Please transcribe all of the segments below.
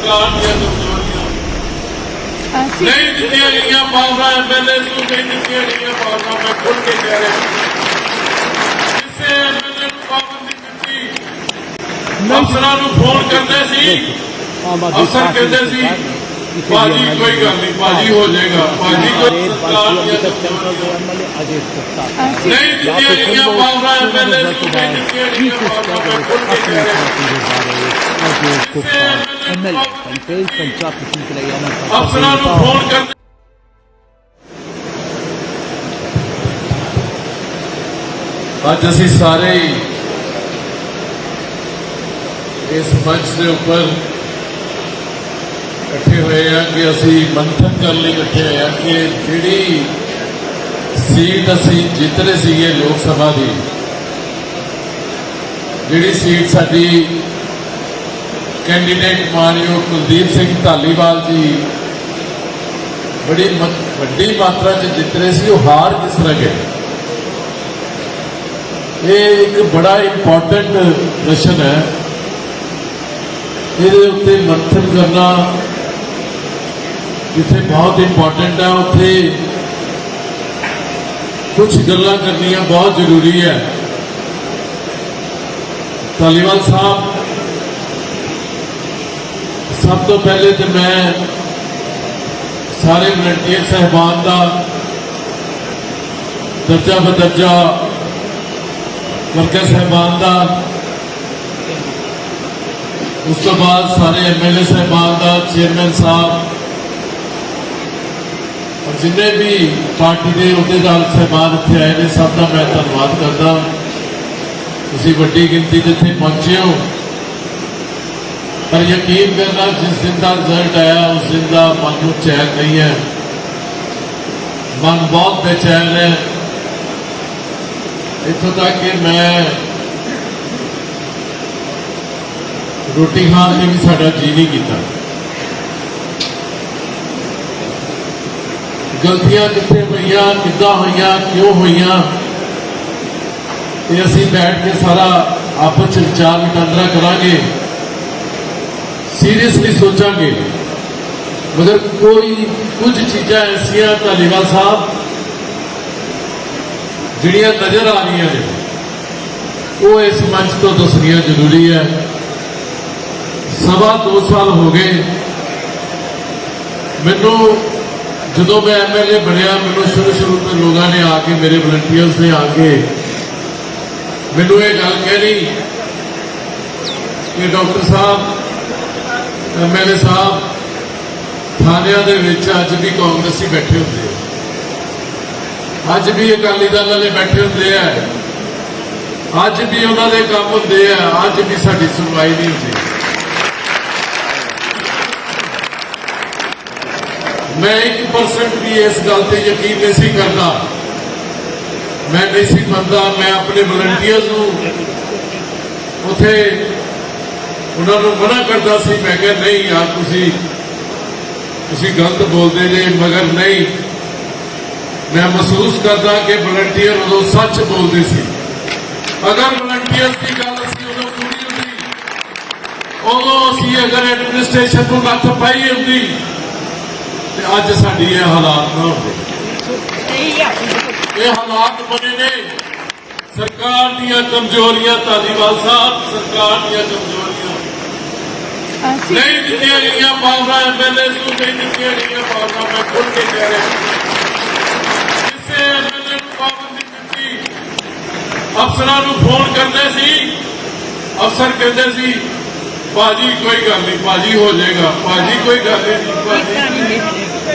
ਸਰਕਾਰ ਦੀਆਂ ਕਮਜ਼ੋਰੀਆਂ ਅਸੀਂ ਨਹੀਂ ਦਿੱਤੀਆਂ ਗਈਆਂ ਪਾਵਰਾਂ ਐਮਐਲਏ ਨੂੰ ਨਹੀਂ ਦਿੱਤੀਆਂ ਗਈਆਂ ਪਾਵਰਾਂ ਮੈਂ ਖੁੱਲ ਕੇ ਕਹਿ ਰਿਹਾ ਕਿਸੇ ਐਮਐਲਏ ਨੂੰ ਪਾਬੰਦੀ ਦਿੱਤੀ ਅਫਸਰਾਂ ਨੂੰ ਫੋਨ ਕਰਦੇ ਸੀ ਆਮ ਆਦਮੀ ਅਫਸਰ ਪਾਰਟੀ ਕਹਿੰਦੇ ਸੀ ਬਾਜੀ ਕੋਈ ਗੱਲ ਨਹੀਂ ਬਾਜੀ ਹੋ ਜਾਏਗਾ ਬਾਜੀ ਕੋਈ ਸਰਕਾਰ ਦੀਆਂ ਕਮਜ਼ੋਰੀਆਂ ਅਸੀਂ ਨਹੀਂ ਦਿੱਤੀਆਂ ਗਈਆਂ ਪਾਵਰਾਂ ਐਮਐਲਏ ਨੂੰ ਨਹੀਂ ਦਿੱਤੀਆਂ ਗਈਆਂ ਪਾਵਰਾਂ ਮੈਂ ਖੁੱਲ ਕੇ ਕਹਿ ਰਿਹਾ ਅਫਸਰਾਂ ਨੂੰ ਫੋਨ ਕਰਦੇ ਅੱਜ ਅਸੀਂ ਸਾਰੇ ਹੀ ਇਸ ਮੰਚ ਦੇ ਉੱਪਰ ਇਕੱਠੇ ਹੋਏ ਆ ਕਿ ਅਸੀਂ ਮੰਥਨ ਕਰਨ ਲਈ ਇਕੱਠੇ ਹੋਏ ਆ ਕਿ ਜਿਹੜੀ ਸੀਟ ਅਸੀਂ ਜਿੱਤ ਰਹੇ ਸੀਗੇ ਲੋਕ ਸਭਾ ਦੀ ਜਿਹੜੀ ਸੀਟ ਸਾਡੀ ਕੈਂਡੀਡੇਟ ਮਾਨਯੋਗ ਕੁਲਦੀਪ ਸਿੰਘ ਢਾਲੀਵਾਲ ਜੀ, ਬੜੀ ਵੱਡੀ ਮਾਤਰਾ 'ਚ ਜਿੱਤ ਰਹੇ ਸੀ, ਉਹ ਹਾਰ ਕਿਸ ਤਰ੍ਹਾਂ ਗਏ? ਇਹ ਇੱਕ ਬੜਾ ਇੰਪੋਰਟੈਂਟ ਪ੍ਰਸ਼ਨ ਹੈ। ਇਹਦੇ ਉੱਤੇ ਮੰਥਨ ਕਰਨਾ ਜਿੱਥੇ ਬਹੁਤ ਇੰਪੋਰਟੈਂਟ ਹੈ ਉੱਥੇ ਕੁਝ ਗੱਲਾਂ ਕਰਨੀਆਂ ਬਹੁਤ ਜ਼ਰੂਰੀ ਹੈ। ਧਾਲੀਵਾਲ ਸਾਹਿਬ ਸਭ ਤੋਂ ਪਹਿਲੇ ਤੇ ਮੈਂ ਸਾਰੇ ਵਲੰਟੀਅਰ ਸਹਿਬਾਨ ਦਾ ਦਰਜਾ ਬਦਰਜਾ ਵਰਕਰ ਸਹਿਬਾਨ ਦਾ ਉਸ ਤੋਂ ਬਾਅਦ ਸਾਰੇ ਐਮਐਲਏ ਸਹਿਬਾਨ ਦਾ ਚੇਅਰਮੈਨ ਸਾਹਿਬ ਔਰ ਜਿੰਨੇ ਵੀ ਪਾਰਟੀ ਦੇ ਅਹੁਦੇਦਾਰ ਸਹਿਬਾਨ ਇੱਥੇ ਆਏ ਨੇ ਸਭ ਦਾ ਮੈਂ ਧੰਨਵਾਦ ਕਰਦਾ ਤੁਸੀਂ ਵੱਡੀ ਗਿਣਤੀ 'ਚ ਇੱਥੇ ਪਹੁੰਚੇ ਹੋ ਪਰ ਯਕੀਨ ਕਰਨਾ ਜਿਸ ਦਿਨ ਦਾ ਰਿਜ਼ਲਟ ਆਇਆ ਉਸ ਦਿਨ ਦਾ ਮਨ ਨੂੰ ਚੈਨ ਨਹੀਂ ਹੈ ਮਨ ਬਹੁਤ ਬੇਚੈਨ ਹੈ ਇੱਥੋਂ ਤੱਕ ਕਿ ਮੈਂ ਰੋਟੀ ਖਾਣ ਤੇ ਵੀ ਸਾਡਾ ਜੀ ਨਹੀਂ ਕੀਤਾ ਗਲਤੀਆਂ ਕਿੱਥੇ ਹੋਈਆਂ ਕਿੱਦਾਂ ਹੋਈਆਂ ਕਿਉਂ ਹੋਈਆਂ ਇਹ ਅਸੀਂ ਬੈਠ ਕੇ ਸਾਰਾ ਆਪਸ ਚ ਵਿਚਾਰ ਵਟਾਂਦਰਾ ਕਰਾਂਗੇ ਸੀਰੀਅਸਲੀ ਸੋਚਾਂਗੇ। ਮਗਰ ਕੋਈ ਕੁਝ ਚੀਜ਼ਾਂ ਐਸੀਆਂ ਧਾਲੀਵਾਲ ਸਾਹਿਬ ਜਿਹੜੀਆਂ ਨਜ਼ਰ ਆ ਰਹੀਆਂ ਨੇ, ਉਹ ਇਸ ਮੰਚ ਤੋਂ ਦੱਸਣੀਆਂ ਜ਼ਰੂਰੀ ਹੈ। ਸਵਾ ਦੋ ਸਾਲ ਹੋ ਗਏ। ਮੈਨੂੰ ਜਦੋਂ ਮੈਂ ਐਮਐਲਏ ਬਣਿਆ, ਮੈਨੂੰ ਸ਼ੁਰੂ ਸ਼ੁਰੂ ਤੋਂ ਲੋਕਾਂ ਨੇ ਆ ਕੇ, ਮੇਰੇ ਵਲੰਟੀਅਰਸ ਨੇ ਆ ਕੇ ਮੈਨੂੰ ਇਹ ਗੱਲ ਕਹਿ ਕਹਿਣੀ ਕਿ ਡਾਕਟਰ ਸਾਹਿਬ ਐਮਐਲਏ ਸਾਹਿਬ ਥਾਣਿਆਂ ਦੇ ਵਿੱਚ ਅੱਜ ਵੀ ਕਾਂਗਰਸੀ ਬੈਠੇ ਹੁੰਦੇ ਆ। ਅੱਜ ਵੀ ਅਕਾਲੀ ਦਲ ਵਾਲੇ ਬੈਠੇ ਹੁੰਦੇ ਆ। ਅੱਜ ਵੀ ਉਹਨਾਂ ਦੇ ਕੰਮ ਹੁੰਦੇ ਆ। ਅੱਜ ਵੀ ਸਾਡੀ ਸੁਣਵਾਈ ਨਹੀਂ ਹੁੰਦੀ। ਮੈਂ 1% ਵੀ ਇਸ ਗੱਲ ਤੇ ਯਕੀਨ ਨਹੀਂ ਸੀ ਕਰਦਾ। ਮੈਂ ਨਹੀਂ ਸੀ ਮੰਨਦਾ। ਮੈਂ ਆਪਣੇ ਵਲੰਟੀਅਰਸ ਨੂੰ ਉਥੇ ਉਹਨਾਂ ਨੂੰ ਮਨਾ ਕਰਦਾ ਸੀ, ਮੈਂ ਕਿਹਾ, ਨਹੀਂ ਯਾਰ, ਤੁਸੀਂ ਤੁਸੀਂ ਗਲਤ ਬੋਲਦੇ ਜੇ, ਮਗਰ ਨਹੀਂ। ਮੈਂ ਮਹਿਸੂਸ ਕਰਦਾ ਕਿ ਵਲੰਟੀਅਰ ਉਦੋਂ ਸੱਚ ਬੋਲਦੇ ਸੀ। ਅਗਰ ਵਲੰਟੀਅਰਸ ਦੀ ਗੱਲ ਅਸੀਂ ਉਦੋਂ ਸੁਣੀ ਹੁੰਦੀ, ਉਦੋਂ ਅਸੀਂ ਅਗਰ ਐਡਮਿਨਿਸਟ੍ਰੇਸ਼ਨ ਨੂੰ ਨੱਥ ਪਾਈ ਹੁੰਦੀ, ਤੇ ਅੱਜ ਸਾਡੀ ਇਹ ਹਾਲਾਤ ਨਾ ਹੁੰਦੇ ਇਹ ਹਾਲਾਤ ਬਣੇ ਨੇ। ਸਰਕਾਰ ਦੀਆਂ ਕਮਜ਼ੋਰੀਆਂ, ਧਾਲੀਵਾਲ ਸਾਹਿਬ, ਸਰਕਾਰ ਦੀਆਂ ਕਮਜ਼ੋਰੀਆਂ। ਨਹੀਂ ਦਿੱਤੀਆਂ ਗਈਆਂ ਪਾਵਰਾਂ ਐਮਐਲਏ ਨੂੰ ਨਹੀਂ ਦਿੱਤੀਆਂ ਗਈਆਂ ਪਾਵਰਾਂ ਮੈਂ ਖੁੱਲ ਕੇ ਕਹਿ ਰਿਹਾ। ਕਿਸੇ ਐਮਐਲਏ ਨੂੰ ਪਾਬੰਦੀ ਦਿੱਤੀ ਅਫਸਰਾਂ ਨੂੰ ਫੋਨ ਕਰਦੇ ਸੀ। ਅਫਸਰ ਕਹਿੰਦੇ ਸੀ ਬਾਜੀ ਕੋਈ ਗੱਲ ਨਹੀਂ ਬਾਜੀ ਹੋ ਜਾਏਗਾ ਬਾਜੀ ਕੋਈ ਗੱਲ ਨਹੀਂ ਬਾਜੀ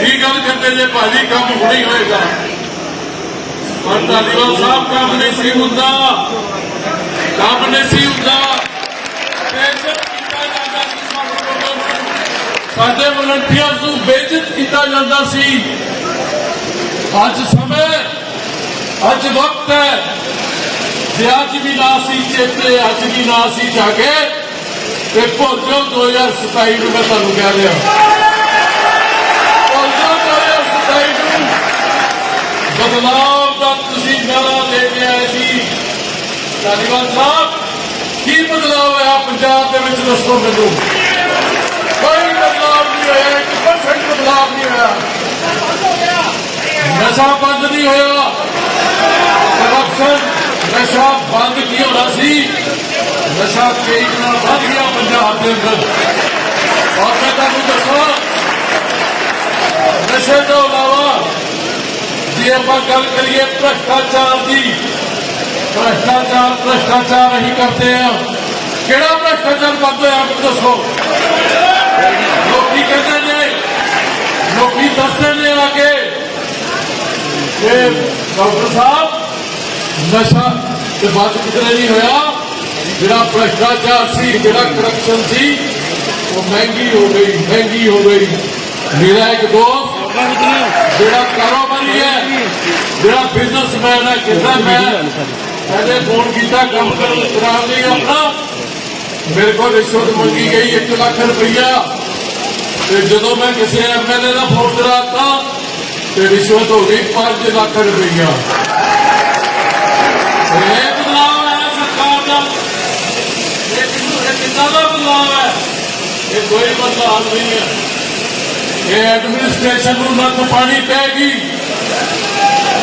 ਕੀ ਗੱਲ ਕਰਦੇ ਜੇ ਬਾਜੀ ਕੰਮ ਹੁਣੇ ਹੋਏਗਾ? ਪਰ ਧਾਲੀਵਾਲ ਸਾਹਿਬ ਕੰਮ ਨਹੀਂ ਸੀ ਹੁੰਦਾ। ਕੰਮ ਨਹੀਂ ਸੀ ਹੁੰਦਾ ਬੇਇੱਜ਼ਤ ਕੀਤਾ ਜਾਂਦਾ ਸੀ ਸਾਡੇ ਲੋਕਾਂ ਨੂੰ। ਸਾਡੇ ਵਲੰਟੀਅਰਸ ਨੂੰ ਬੇਇੱਜ਼ਤ ਕੀਤਾ ਜਾਂਦਾ ਸੀ। ਅੱਜ ਸਮੇਂ, ਅੱਜ ਵਕਤ ਹੈ। ਜੇ ਅੱਜ ਵੀ ਨਾ ਸੀ ਚੇਤੇ, ਅੱਜ ਵੀ ਨਾ ਸੀ ਜਾਗੇ, ਤੇ ਭੁੱਲ ਜਾਓ 2027 ਨੂੰ ਮੈਂ ਤੁਹਾਨੂੰ ਕਹਿ ਰਿਹਾ। ਭੁੱਲ ਜਾਓ 2027 ਨੂੰ ਬਦਲਾਵ ਦਾ ਤੁਸੀਂ ਨਾਰਾ ਦੇ ਕੇ ਆਏ ਸੀ ਧਾਲੀਵਾਲ ਸਾਹਿਬ। ਕੀ ਬਦਲਾਅ ਹੋਇਆ ਪੰਜਾਬ ਦੇ ਵਿੱਚ ਦੱਸੋ ਮੈਨੂੰ। ਕੋਈ ਬਦਲਾਵ ਨਹੀਂ ਹੋਇਆ ਬਦਲਾਵ ਨਹੀਂ ਹੋਇਆ। ਨਸ਼ਾ ਬੰਦ ਨਹੀਂ ਹੋਇਆ। ਕਰਪਸ਼ਨ ਨਸ਼ਾ ਬੰਦ ਕੀ ਹੋਣਾ ਸੀ? ਨਸ਼ਾ ਤੇਜ਼ ਨਾਲ ਵੱਧ ਗਿਆ ਪੰਜਾਬ ਦੇ ਅੰਦਰ। ਔਰ ਮੈਂ ਤੁਹਾਨੂੰ ਦੱਸਾਂ, ਨਸ਼ੇ ਤੋਂ ਇਲਾਵਾ ਜੇ ਆਪਾਂ ਗੱਲ ਕਰੀਏ ਭ੍ਰਸ਼ਟਾਚਾਰ ਦੀ, ਭ੍ਰਸ਼ਟਾਚਾਰ ਭ੍ਰਸ਼ਟਾਚਾਰ ਅਸੀਂ ਕਰਦੇ ਆ ਕਿਹੜਾ ਭ੍ਰਸ਼ਟਾਚਾਰ ਕਰਦੇ ਹੋਇਆ ਆਪ ਦੱਸੋ। ਲੋਕੀ ਕਹਿੰਦੇ ਨੇ, ਲੋਕੀ ਦੱਸਦੇ ਨੇ ਆ ਕੇ ਕਿ ਡਾਕਟਰ ਸਾਹਿਬ, ਨਸ਼ਾ ਤੇ ਬਾਤ ਕਿਤੇ ਨਹੀਂ ਹੋਇਆ। ਜਿਹੜਾ ਭ੍ਰਸ਼ਟਾਚਾਰ ਸੀ, ਜਿਹੜਾ ਕਰਪਸ਼ਨ ਸੀ, ਉਹ ਮਹਿੰਗੀ ਹੋ ਗਈ, ਮਹਿੰਗੀ ਹੋ ਗਈ। ਮੇਰਾ ਇੱਕ ਦੋਸਤ ਜਿਹੜਾ ਕਾਰੋਬਾਰੀ ਹੈ, ਜਿਹੜਾ ਬਿਜ਼ਨਸਮੈਨ ਹੈ ਕਿਸਾ ਮੈਂ ਪਹਿਲੇ ਫੋਨ ਕੀਤਾ, ਕੰਮ ਕਰਨ ਕਰਾਉਣ ਲਈ ਆਪਣਾ ਮੇਰੇ ਕੋਲ ਰਿਸ਼ਵਤ ਮੰਗੀ ਗਈ 1 ਲੱਖ ਰੁਪਈਆ। ਤੇ ਜਦੋਂ ਮੈਂ ਕਿਸੇ ਐਮਐਲਏ ਦਾ ਫੋਨ ਕਰਾਤਾ, ਤੇ ਰਿਸ਼ਵਤ ਹੋ ਗਈ 5 ਲੱਖ ਰੁਪਈਆ। ਇਹ ਬਦਲਾਅ ਹੈ ਸਰਕਾਰ ਦਾ। ਇਹ ਕਿੰਨਾ ਦਾ ਬਦਲਾਅ ਹੈ? ਇਹ ਕੋਈ ਬਦਲਾਅ ਨਹੀਂ ਹੈ। ਇਹ ਐਡਮਿਨਿਸਟ੍ਰੇਸ਼ਨ ਨੂੰ ਨੱਥ ਪਾਣੀ ਪੈਗੀ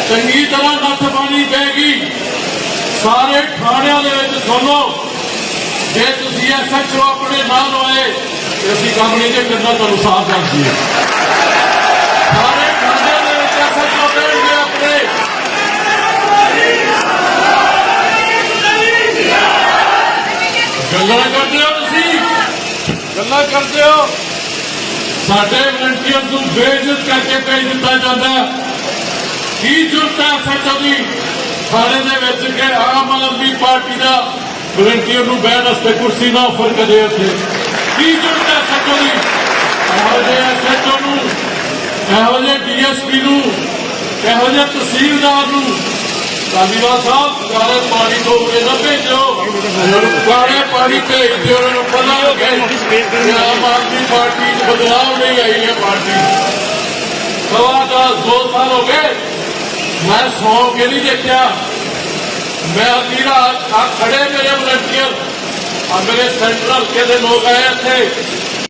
ਚੰਗੀ ਤਰ੍ਹਾਂ ਨੱਥ ਪਾਣੀ ਪੈਗੀ ਸਾਰੇ ਥਾਣਿਆਂ ਦੇ ਵਿੱਚ ਸੁਣੋ। ਜੇ ਤੁਸੀਂ ਐਸਐਚਓ ਆਪਣੇ ਨਾਲ ਹੋਏ ਤੇ ਅਸੀਂ ਕੰਮ ਨਹੀਂ ਜੇ ਕਰਨਾ ਤੁਹਾਨੂੰ ਸਾਫ਼ ਦੱਸ ਦਈਏ। ਸਾਰੇ ਥਾਣਿਆਂ ਦੇ ਵਿੱਚ ਆਪਣੇ। ਗੱਲਾਂ ਕਰਦੇ ਹੋ ਤੁਸੀਂ? ਗੱਲਾਂ ਕਰਦੇ ਹੋ। ਸਾਡੇ ਵਲੰਟੀਅਰ ਨੂੰ ਬੇਇੱਜ਼ਤ ਕਰਕੇ ਭੇਜ ਦਿੱਤਾ ਜਾਂਦਾ। ਕੀ ਜ਼ਰੂਰਤ ਹੈ ਸੱਚੋ ਦੀ? ਥਾਣੇ ਦੇ ਵਿੱਚ ਕਿ ਆਮ ਆਦਮੀ ਪਾਰਟੀ ਦਾ ਵਲੰਟੀਅਰ ਨੂੰ ਬਹਿਣ ਵਾਸਤੇ ਕੁਰਸੀ ਨਾ ਆਫਰ ਕਰੇ ਉੱਥੇ ਕੀ ਜ਼ਰੂਰਤ ਸੱਚੋ ਦੀ? ਇਹੋ ਸੱਚੋ ਨੂੰ, ਇਹੋ ਜਿਹੇ ਡੀਐਸਪੀ ਨੂੰ, ਇਹੋ ਜਿਹੇ ਤਹਿਸੀਲਦਾਰ ਨੂੰ। ਕਾਲੀਵਾ ਸਾਹਿਬ ਕਾਲੇ ਪਾਣੀ ਤੋਂ ਉਰੇ ਨਾ ਭੇਜੋ। ਉਹਨਾਂ ਕਾਲੇ ਪਾਣੀ ਭੇਜ ਦਿਓ ਉਹਨਾਂ ਨੂੰ ਪਤਾ ਲੱਗੇ ਆਮ ਆਦਮੀ ਪਾਰਟੀ 'ਚ ਬਦਲਾਅ ਨਹੀਂ ਆਈ ਹੈ ਪਾਰਟੀ। ਸਵਾ ਦਾ ਦੋ ਸਾਲ ਹੋ ਗਏ। ਮੈਂ ਸੌ ਕੇ ਨਹੀਂ ਦੇਖਿਆ। ਮੈਂ ਅੱਧੀ ਖੜੇ ਮੇਰੇ ਵਲੰਟੀਅਰ ਆ ਮੇਰੇ ਸੈਂਟਰਲ ਹਲਕੇ ਦੇ ਲੋਕ ਆਏ ਇੱਥੇ।